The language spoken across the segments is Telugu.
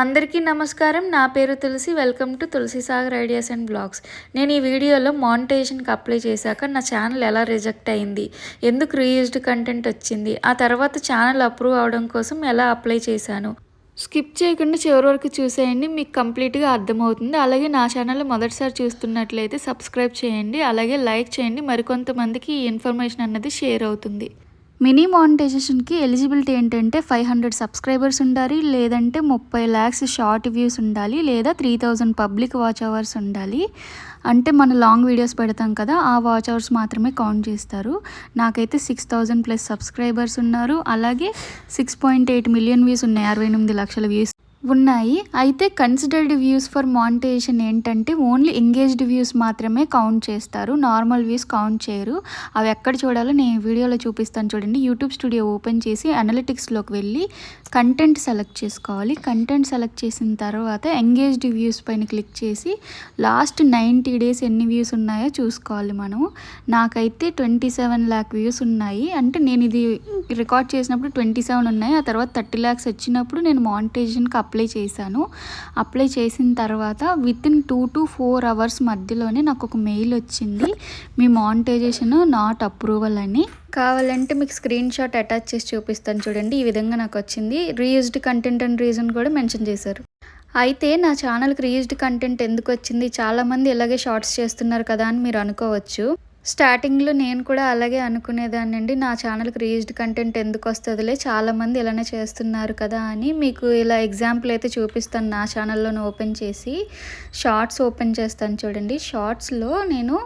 అందరికీ నమస్కారం. నా పేరు Tulasi. Welcome to Tulasi Sagar ideas and blogs. నేను ఈ వీడియోలో మానిటైజేషన్కి అప్లై చేశాక నా ఛానల్ ఎలా రిజెక్ట్ అయింది ఎందుకు రీయూజ్డ్ కంటెంట్ వచ్చింది ఆ తర్వాత ఛానల్ అప్రూవ్ అవడం కోసం ఎలా అప్లై చేశాను. స్కిప్ చేయకుండా చివరి వరకు చూసేయండి మీకు కంప్లీట్గా అర్థమవుతుంది. అలాగే నా ఛానల్ మొదటిసారి చూస్తున్నట్లయితే సబ్స్క్రైబ్ చేయండి అలాగే లైక్ చేయండి. మరికొంతమందికి ఈ ఇన్ఫర్మేషన్ అన్నది షేర్ అవుతుంది. మినీ మానిటైజేషన్కి ఎలిజిబిలిటీ ఏంటంటే ఫైవ్ హండ్రెడ్ సబ్స్క్రైబర్స్ ఉండాలి లేదంటే ముప్పై ల్యాక్స్ షార్ట్ వ్యూస్ ఉండాలి లేదా three thousand public watch hours ఉండాలి. అంటే మన లాంగ్ వీడియోస్ పెడతాం కదా ఆ వాచ్ అవర్స్ మాత్రమే కౌంట్ చేస్తారు. నాకైతే సిక్స్ థౌజండ్ ప్లస్ సబ్స్క్రైబర్స్ ఉన్నారు. అలాగే six point eight million views ఉన్నాయి అరవై ఎనిమిది లక్షల వ్యూస్. ఉన్నాయి. అయితే కన్సిడర్డ్ వ్యూస్ ఫర్ మానిటైజేషన్ ఏంటంటే ఓన్లీ ఎంగేజ్డ్ వ్యూస్ మాత్రమే కౌంట్ చేస్తారు. నార్మల్ వ్యూస్ కౌంట్ చేయరు. అవి ఎక్కడ చూడాలో నేను వీడియోలో చూపిస్తాను చూడండి. యూట్యూబ్ స్టూడియో ఓపెన్ చేసి అనలిటిక్స్లోకి వెళ్ళి కంటెంట్ సెలెక్ట్ చేసుకోవాలి. కంటెంట్ సెలెక్ట్ చేసిన తర్వాత ఎంగేజ్డ్ వ్యూస్ పైన క్లిక్ చేసి లాస్ట్ నైంటీ డేస్ ఎన్ని వ్యూస్ ఉన్నాయో చూసుకోవాలి మనం. నాకైతే ట్వంటీ సెవెన్ ల్యాక్ వ్యూస్ ఉన్నాయి. అంటే నేను ఇది రికార్డ్ చేసినప్పుడు ట్వంటీ సెవెన్ ఉన్నాయి. ఆ తర్వాత థర్టీ ల్యాక్స్ వచ్చినప్పుడు నేను మానిటైజేషన్కి అప్లై చేశాను. అప్లై చేసిన తర్వాత within two to four hours మధ్యలోనే నాకు ఒక మెయిల్ వచ్చింది. మీ మానిటైజేషన్ నాట్ అప్రూవల్ అని. కావాలంటే మీకు స్క్రీన్ షాట్ అటాచ్ చేసి చూపిస్తాను చూడండి. ఈ విధంగా నాకు వచ్చింది. రీయూజ్డ్ కంటెంట్ అండ్ రీజన్ కూడా మెన్షన్ చేశారు. అయితే నా ఛానల్కి రీయూజ్డ్ కంటెంట్ ఎందుకు వచ్చింది? చాలామంది ఇలాగే షార్ట్స్ చేస్తున్నారు కదా అని మీరు అనుకోవచ్చు. స్టార్టింగ్లో నేను కూడా అలాగే అనుకునేదాన్ని అండి. నా ఛానల్కి రీజ్డ్ కంటెంట్ ఎందుకు వస్తుందిలే చాలామంది ఇలానే చేస్తున్నారు కదా అని మీకు ఇలా ఎగ్జాంపుల్ అయితే చూపిస్తాను. నా ఛానల్లోనే ఓపెన్ చేసి షార్ట్స్ ఓపెన్ చేస్తాను చూడండి. షార్ట్స్లో నేను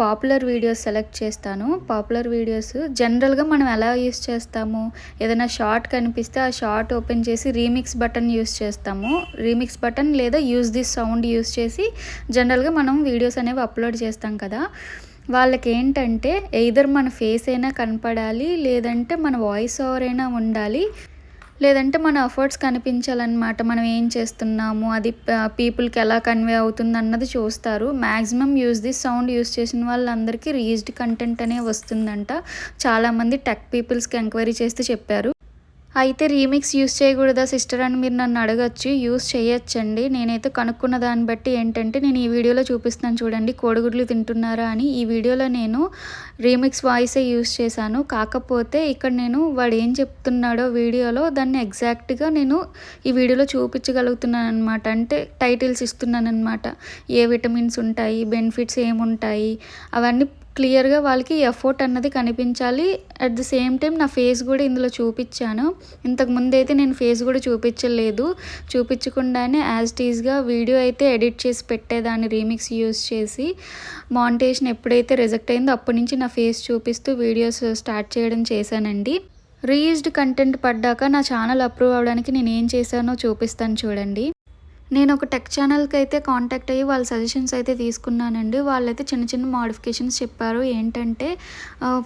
పాపులర్ వీడియోస్ సెలెక్ట్ చేస్తాను. పాపులర్ వీడియోస్ జనరల్గా మనం ఎలా యూస్ చేస్తాము? ఏదైనా షార్ట్ కనిపిస్తే ఆ షార్ట్ ఓపెన్ చేసి రీమిక్స్ బటన్ యూస్ చేస్తాము. రీమిక్స్ బటన్ లేదా యూస్ దిస్ సౌండ్ యూస్ చేసి జనరల్గా మనం వీడియోస్ అనేవి అప్లోడ్ చేస్తాం కదా. వాళ్ళకి ఏంటంటే ఎయిదర్ మన ఫేస్ అయినా కనపడాలి లేదంటే మన వాయిస్ ఓవర్ అయినా ఉండాలి లేదంటే మన ఎఫర్ట్స్ కనిపించాలన్నమాట. మనం ఏం చేస్తున్నాము అది పీపుల్కి ఎలా కన్వే అవుతుంది అన్నది చూస్తారు. Maximum use this sound use చేసిన వాళ్ళందరికీ రీజ్డ్ కంటెంట్ అనే వస్తుందంట. చాలామంది టెక్ పీపుల్స్కి ఎంక్వైరీ చేస్తే చెప్పారు. అయితే రీమిక్స్ యూస్ చేయకూడదా సిస్టర్? అని మీరు నన్ను అడగచ్చు. యూస్ చేయొచ్చండి. నేనైతే కనుక్కున్న దాన్ని బట్టి ఏంటంటే నేను ఈ వీడియోలో చూపిస్తాను చూడండి కోడిగుడ్లు తింటున్నారా అని. ఈ వీడియోలో నేను రీమిక్స్ వాయిసే యూస్ చేశాను. కాకపోతే ఇక్కడ నేను వాడు ఏం చెప్తున్నాడో వీడియోలో దాన్ని ఎగ్జాక్ట్గా నేను ఈ వీడియోలో చూపించగలుగుతున్నాను అనమాట అంటే టైటిల్స్ ఇస్తున్నాను అనమాట ఏ విటమిన్స్ ఉంటాయి బెనిఫిట్స్ ఏముంటాయి అవన్నీ క్లియర్గా వాళ్ళకి ఎఫోర్ట్ అన్నది కనిపించాలి. అట్ ది సేమ్ టైం నా ఫేస్ కూడా ఇందులో చూపించాను. ఇంతకు ముందైతే అయితే నేను ఫేస్ కూడా చూపించలేదు. చూపించకుండానే యాజ్ టీజ్గా వీడియో అయితే ఎడిట్ చేసి పెట్టేదాన్ని రీమిక్స్ యూస్ చేసి. మానిటేషన్ ఎప్పుడైతే రిజెక్ట్ అయిందో అప్పటి నుంచి నా ఫేస్ చూపిస్తూ వీడియోస్ స్టార్ట్ చేయడం చేశానండి. రీయూజ్డ్ కంటెంట్ పడ్డాక నా ఛానల్ అప్రూవ్ అవ్వడానికి నేను ఏం చేశానో చూపిస్తాను చూడండి. నేను ఒక టెక్ ఛానల్కి అయితే కాంటాక్ట్ అయ్యి వాళ్ళ సజెషన్స్ అయితే తీసుకున్నానండి. వాళ్ళైతే చిన్న చిన్న మాడిఫికేషన్స్ చెప్పారు. ఏంటంటే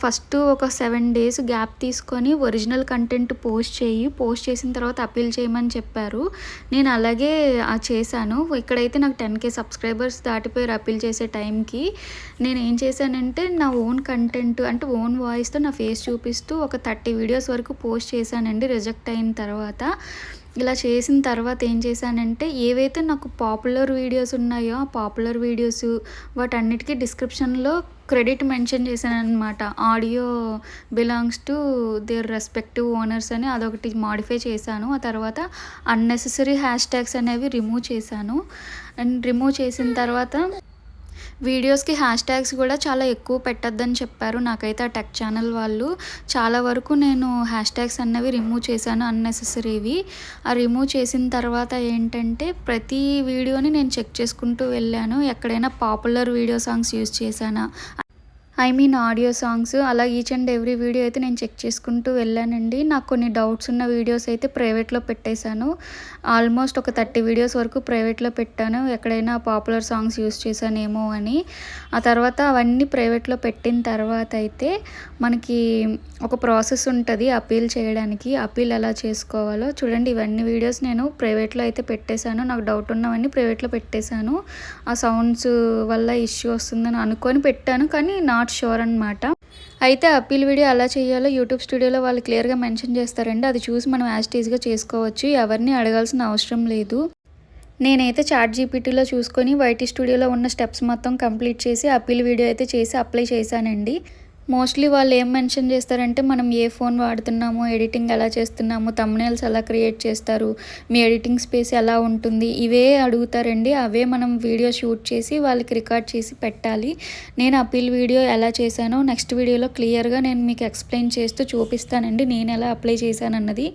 ఫస్ట్ ఒక సెవెన్ డేస్ గ్యాప్ తీసుకొని ఒరిజినల్ కంటెంట్ పోస్ట్ చేయి. పోస్ట్ చేసిన తర్వాత అపీల్ చేయమని చెప్పారు. నేను అలాగే చేశాను. ఇక్కడైతే నాకు టెన్ కే సబ్స్క్రైబర్స్ దాటిపోయారు అపీల్ చేసే టైంకి. నేను ఏం చేశానంటే నా ఓన్ కంటెంట్ అంటే ఓన్ వాయిస్తో నా ఫేస్ చూపిస్తూ ఒక థర్టీ వీడియోస్ వరకు పోస్ట్ చేశానండి రిజెక్ట్ అయిన తర్వాత. ఇలా చేసిన తర్వాత ఏం చేశానంటే ఏవైతే నాకు పాపులర్ వీడియోస్ ఉన్నాయో ఆ పాపులర్ వీడియోస్ వాటన్నిటికీ డిస్క్రిప్షన్లో క్రెడిట్ మెన్షన్ చేశాను అనమాట audio belongs to their respective owners అని అదొకటి మాడిఫై చేశాను. ఆ తర్వాత అన్నెసెసరీ హ్యాష్ ట్యాగ్స్ అనేవి రిమూవ్ చేశాను. అండ్ రిమూవ్ చేసిన తర్వాత వీడియోస్కి హ్యాష్ ట్యాగ్స్ కూడా చాలా ఎక్కువ పెట్టద్దని చెప్పారు. నాకైతే ఆ టెక్ ఛానల్ వాళ్ళు. చాలా వరకు నేను హ్యాష్ ట్యాగ్స్ అన్నవి రిమూవ్ చేశాను అన్నెసెసరీవి ఆ రిమూవ్ చేసిన తర్వాత ఏంటంటే ప్రతి వీడియోని నేను చెక్ చేసుకుంటూ వెళ్ళాను. ఎక్కడైనా పాపులర్ వీడియో సాంగ్స్ యూస్ చేశానా? ఐ మీన్ ఆడియో సాంగ్స్ అలా ఈచ్ అండ్ ఎవ్రీ వీడియో అయితే నేను చెక్ చేసుకుంటూ వెళ్ళానండి. నాకు కొన్ని డౌట్స్ ఉన్న వీడియోస్ అయితే ప్రైవేట్లో పెట్టేశాను. ఆల్మోస్ట్ ఒక థర్టీ వీడియోస్ వరకు ప్రైవేట్లో పెట్టాను. ఎక్కడైనా పాపులర్ సాంగ్స్ యూస్ చేశానేమో అని. ఆ తర్వాత అవన్నీ ప్రైవేట్లో పెట్టిన తర్వాత అయితే మనకి ఒక ప్రాసెస్ ఉంటుంది అపీల్ చేయడానికి. అపీల్ ఎలా చేసుకోవాలో చూడండి. ఇవన్నీ వీడియోస్ నేను ప్రైవేట్లో అయితే పెట్టేశాను. నాకు డౌట్ ఉన్నవన్నీ ప్రైవేట్లో పెట్టేశాను. ఆ సౌండ్స్ వల్ల ఇష్యూ వస్తుందని అనుకొని పెట్టాను. కానీ నా నాట్ షూర్ అనమాట అయితే అప్పీల్ వీడియో ఎలా చేయాలో యూట్యూబ్ స్టూడియోలో వాళ్ళు క్లియర్గా మెన్షన్ చేస్తారండి. అది చూసి మనం యాజ్టీజ్గా చేసుకోవచ్చు. ఎవరిని అడగాల్సిన అవసరం లేదు. నేనైతే చాట్ జీపీటీలో చూసుకొని వైటీ స్టూడియోలో ఉన్న స్టెప్స్ మొత్తం కంప్లీట్ చేసి అప్పీల్ వీడియో అయితే చేసి అప్లై చేశానండి. మోస్ట్లీ వాళ్ళు ఏం మెన్షన్ చేస్తారంటే మనం ఏ ఫోన్ వాడుతున్నాము ఎడిటింగ్ ఎలా చేస్తున్నాము తమ్నేల్స్ ఎలా క్రియేట్ చేస్తారు మీ ఎడిటింగ్ స్పేస్ ఎలా ఉంటుంది ఇవే అడుగుతారండి. అవే మనం వీడియో షూట్ చేసి వాళ్ళకి రికార్డ్ చేసి పెట్టాలి. నేను అప్పీల్ వీడియో ఎలా చేశానో నెక్స్ట్ వీడియోలో క్లియర్గా నేను మీకు ఎక్స్ప్లెయిన్ చేస్తూ చూపిస్తానండి నేను ఎలా అప్లై చేశానన్నది.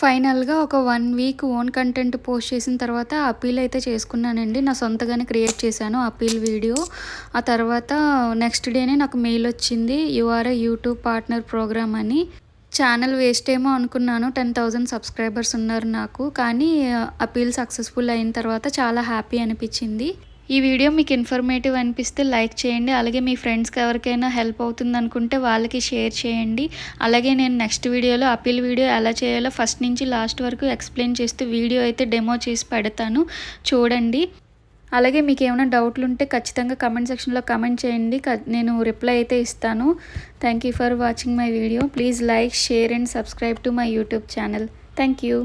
ఫైనల్గా ఒక one week own content post చేసిన తర్వాత అప్పీల్ అయితే చేసుకున్నానండి. నా సొంతగానే క్రియేట్ చేశాను అప్పీల్ వీడియో. ఆ తర్వాత నెక్స్ట్ డేనే నాకు మెయిల్ వచ్చింది యూఆర్ యూట్యూబ్ పార్ట్నర్ ప్రోగ్రామ్ అని. ఛానల్ వేస్ట్ ఏమో అనుకున్నాను టెన్ థౌజండ్ సబ్స్క్రైబర్స్ ఉన్నారు నాకు. కానీ అపీల్ సక్సెస్ఫుల్ అయిన తర్వాత చాలా హ్యాపీ అనిపించింది. ఈ వీడియో మీకు ఇన్ఫర్మేటివ్ అనిపిస్తే లైక్ చేయండి. అలాగే మీ ఫ్రెండ్స్కి ఎవరికైనా హెల్ప్ అవుతుంది అనుకుంటే వాళ్ళకి షేర్ చేయండి. అలాగే నేను నెక్స్ట్ వీడియోలో అప్పీల్ వీడియో ఎలా చేయాలో ఫస్ట్ నుంచి లాస్ట్ వరకు ఎక్స్ప్లెయిన్ చేస్తూ వీడియో అయితే డెమో చేసి పెడతాను. చూడండి. అలాగే మీకు ఏమైనా డౌట్లు ఉంటే ఖచ్చితంగా కమెంట్ సెక్షన్లో కమెంట్ చేయండి. నేను రిప్లై అయితే ఇస్తాను. Thank you for watching my video please like share and subscribe to my YouTube channel thank you